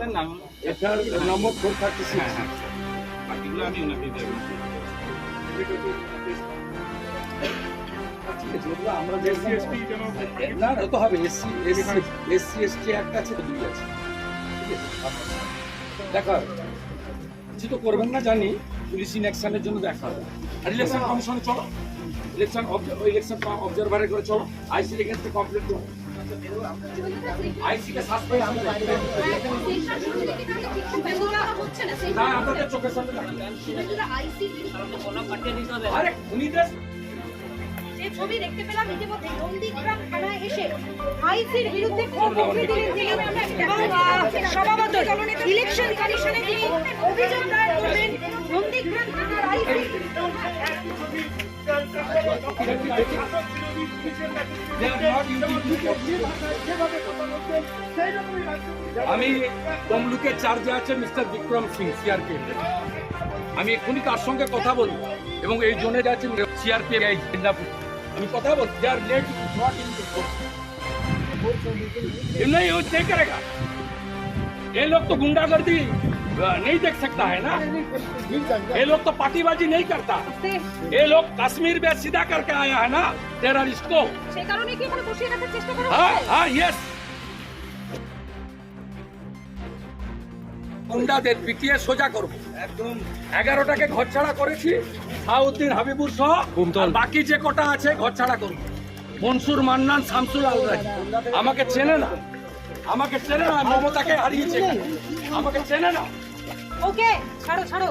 লিখলেন না এটার নম্বর ফোর থার্টি হ্যাঁ হ্যাঁ। বাকিগুলো আমি ওনাকে দেবো। আমরা না না, তো হবে এসসি এসসি এসসি এসটি একটা আছে তো দুই আছে। ঠিক আছে? দেখা কিছু তো করবেন না জানি। পুলিশ ইলেকশনের জন্য দেখা হবে। আর ইলেকশন কমিশনে চলো। ইলেকশন ইলেকশন অবজারভারে করে চলো। আইসি এগেন্স্টে কমপ্লেন করো। আইসি সাসপেন্ড আমি না আপনাদের চোখের সামনে দেখা। আরে খুনিদের যে ছবি দেখতে পেলাম ইতিমধ্যে নন্দীগ্রাম থানায় এসে আইসির বিরুদ্ধে ক্ষোভ দিলেন তিনি এবং আহ, ইলেকশন কমিশনে তিনি অভিযোগ দায়ের করবেন। নন্দীগ্রাম থানার আইসি আমি তমলুকের চার্জে আছে মিস্টার বিক্রম সিং সিআরপি আমি এক্ষুনি তার সঙ্গে কথা বলবো এবং এই জোনে যাচ্ছে সিআরপি আমি কথা বলবো যার লেট নট ইন नहीं वो नहीं करेगा ये लोग तो गुंडागर्दी अ, नहीं देख सकता है ना ये लोग तो पार्टीबाजी नहीं करता ये लोग कश्मीर में सीधा करके आया है ना टेररिस्ट को সে কারণে কি এখানে বসিয়ে রাখার চেষ্টা করা हाँ হচ্ছে हाँ यस গুন্ডাদের পিটিয়ে সোজা করবো একদম এগারোটাকে ঘর ছাড়া করেছি সাউদ্দিন হাবিবুর সহ আর বাকি যে কটা আছে ঘর ছাড়া করবো মনসুর মান্নান শামসুল আলরাজ আমাকে চেনে না আমাকে চেনে না মমতাকে হারিয়েছে। আমাকে চেনে না। ওকে ছাড়ো ছাড়ো।